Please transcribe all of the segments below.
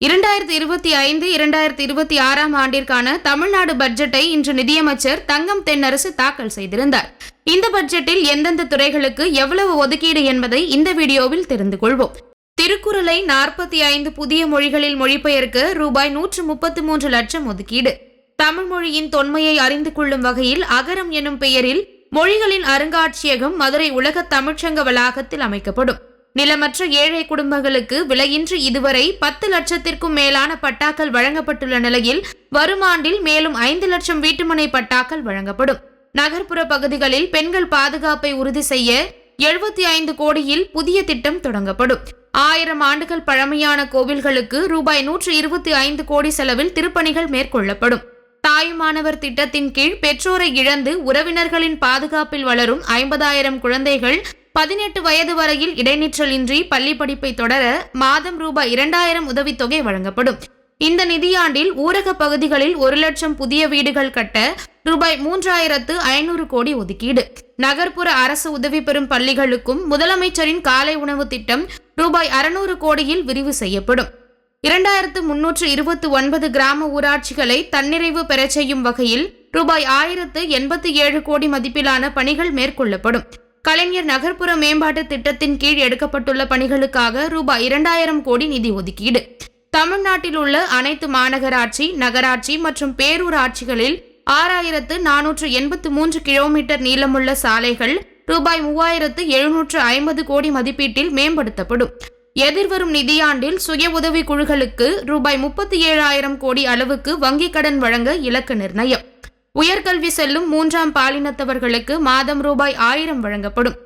இரண்டாயிரத்தி இருபத்தி ஐந்து இரண்டாயிரத்தி இருபத்தி ஆறாம் ஆண்டிற்கான தமிழ்நாடு பட்ஜெட்டை இன்று நிதியமைச்சர் தங்கம் தென்னரசு தாக்கல் செய்திருந்தார். இந்த பட்ஜெட்டில் எந்தெந்த துறைகளுக்கு எவ்வளவு ஒதுக்கீடு என்பதை இந்த வீடியோவில் தெரிந்து கொள்வோம். திருக்குறளை நாற்பத்தி ஐந்து புதிய மொழிகளில் மொழிபெயர்க்க ரூபாய் நூற்று முப்பத்து மூன்று லட்சம் ஒதுக்கீடு. தமிழ் மொழியின் தொன்மையை அறிந்து கொள்ளும் வகையில் அகரம் எனும் பெயரில் மொழிகளின் அருங்காட்சியகம் மதுரை உலக தமிழ்ச்சங்க வளாகத்தில் அமைக்கப்படும். நிலமற்ற ஏழை குடும்பங்களுக்கு விலையின்றி இதுவரை பத்து லட்சத்திற்கும் மேலான பட்டாக்கள் வழங்கப்பட்டுள்ள நிலையில் வரும் ஆண்டில் மேலும் ஐந்து லட்சம் வீட்டுமனை பட்டாக்கள் வழங்கப்படும். நகர்ப்புற பகுதிகளில் பெண்கள் பாதுகாப்பை உறுதி செய்ய எழுபத்தி ஐந்து கோடியில் புதிய திட்டம் தொடங்கப்படும். ஆயிரம் ஆண்டுகள் பழமையான கோவில்களுக்கு ரூபாய் நூற்று இருபத்தி ஐந்து கோடி செலவில் திருப்பணிகள் மேற்கொள்ளப்படும். தாயுமானவர் திட்டத்தின் கீழ் பெற்றோரை இழந்து உறவினர்களின் பாதுகாப்பில் வளரும் ஐம்பதாயிரம் குழந்தைகள் பதினெட்டு வயது வரையில் இடைநிற்றலின்றி பள்ளி படிப்பை தொடர மாதம் ரூபாய் இரண்டாயிரம் உதவித்தொகை வழங்கப்படும். இந்த நிதியாண்டில் ஊரக பகுதிகளில் ஒரு லட்சம் புதிய வீடுகள் கட்ட ரூபாய் மூன்றாயிரத்து ஐநூறு கோடி ஒதுக்கீடு. நகர்ப்புற அரசு உதவி பெறும் பள்ளிகளுக்கும் முதலமைச்சரின் காலை உணவு திட்டம் ரூபாய் அறுநூறு கோடியில் விரிவு செய்யப்படும். இரண்டாயிரத்து முன்னூற்று இருபத்தி ஒன்பது கிராம ஊராட்சிகளை தன்னிறைவு பெறச் செய்யும் வகையில் ரூபாய் ஆயிரத்து எண்பத்தி ஏழு கோடி மதிப்பிலான பணிகள் மேற்கொள்ளப்படும். கலைஞர் நகர்ப்புற மேம்பாட்டு திட்டத்தின் கீழ் எடுக்கப்பட்டுள்ள பணிகளுக்காக ரூபாய் இரண்டாயிரம் கோடி நிதி ஒதுக்கீடு. தமிழ்நாட்டில் உள்ள அனைத்து மாநகராட்சி நகராட்சி மற்றும் பேரூராட்சிகளில் ஆறாயிரத்து நானூற்று எண்பத்து மூன்று கிலோமீட்டர் நீளமுள்ள சாலைகள் ரூபாய் மூவாயிரத்து எழுநூற்று ஐம்பது கோடி மதிப்பீட்டில் மேம்படுத்தப்படும். எதிர்வரும் நிதியாண்டில் சுய உதவி குழுக்களுக்கு ரூபாய் முப்பத்தி ஏழாயிரம் கோடி அளவுக்கு வங்கிக் கடன் வழங்க இலக்கு நிர்ணயம். உயர்கல்வி செல்லும் மூன்றாம் பாலினத்தவர்களுக்கு மாதம் ரூபாய் ஆயிரம் வழங்கப்படும்.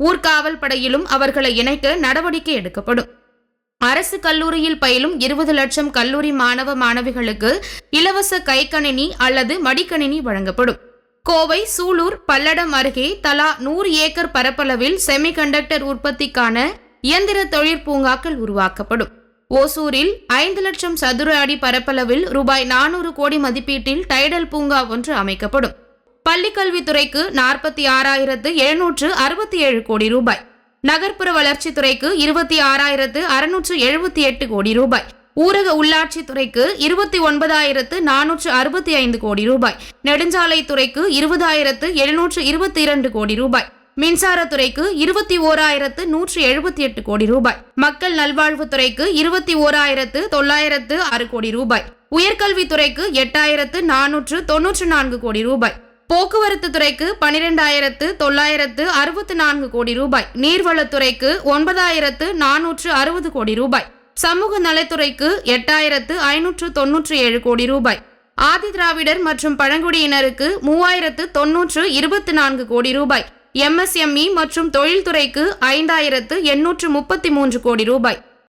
ஊர்காவல் படையிலும் அவர்களை இணைக்க நடவடிக்கை எடுக்கப்படும். அரசு கல்லூரியில் பயிலும் இருபது லட்சம் கல்லூரி மாணவ மாணவிகளுக்கு இலவச கைக்கணினி அல்லது மடிக்கணினி வழங்கப்படும். கோவை சூலூர் பல்லடம் அருகே தலா நூறு ஏக்கர் பரப்பளவில் செமிகண்டக்டர் உற்பத்திக்கான இயந்திர தொழிற்பூங்காக்கள் உருவாக்கப்படும். ஓசூரில் ஐந்து லட்சம் சதுர அடி பரப்பளவில் ரூபாய் நானூறு கோடி மதிப்பீட்டில் டைடல் பூங்கா ஒன்று அமைக்கப்படும். பள்ளிக்கல்வித்துறைக்கு நாற்பத்தி ஆறாயிரத்து எழுநூற்று அறுபத்தி ஏழு கோடி ரூபாய். நகர்ப்புற வளர்ச்சித்துறைக்கு இருபத்தி ஆறாயிரத்து அறுநூற்று எழுபத்தி எட்டு கோடி ரூபாய். ஊரக உள்ளாட்சித்துறைக்கு இருபத்தி ஒன்பதாயிரத்து நானூற்று அறுபத்தி ஐந்து கோடி ரூபாய். நெடுஞ்சாலைத்துறைக்கு இருபதாயிரத்து எழுநூற்று இருபத்தி இரண்டு கோடி ரூபாய். மின்சாரத்துறைக்கு இருபத்தி ஓராயிரத்து நூற்றி எழுபத்தி எட்டு கோடி ரூபாய். மக்கள் நல்வாழ்வுத்துறைக்கு இருபத்தி ஓராயிரத்து தொள்ளாயிரத்து ஆறு கோடி ரூபாய். உயர்கல்வித்துறைக்கு எட்டாயிரத்து நானூற்று தொன்னூற்று நான்கு கோடி ரூபாய். போக்குவரத்து துறைக்கு பனிரெண்டாயிரத்து தொள்ளாயிரத்து அறுபத்து நான்கு கோடி ரூபாய். நீர்வளத்துறைக்கு ஒன்பதாயிரத்து நானூற்று அறுபது கோடி ரூபாய். சமூக நலத்துறைக்கு எட்டாயிரத்து ஐநூற்று தொன்னூற்று ஏழு கோடி ரூபாய். ஆதி திராவிடர் மற்றும் பழங்குடியினருக்கு மூவாயிரத்து தொன்னூற்று இருபத்தி நான்கு கோடி ரூபாய். எம்எஸ்எம்இ மற்றும் தொழில்துறைக்கு ஐந்தாயிரத்து எண்ணூற்று முப்பத்தி மூன்று கோடி ரூபாய்.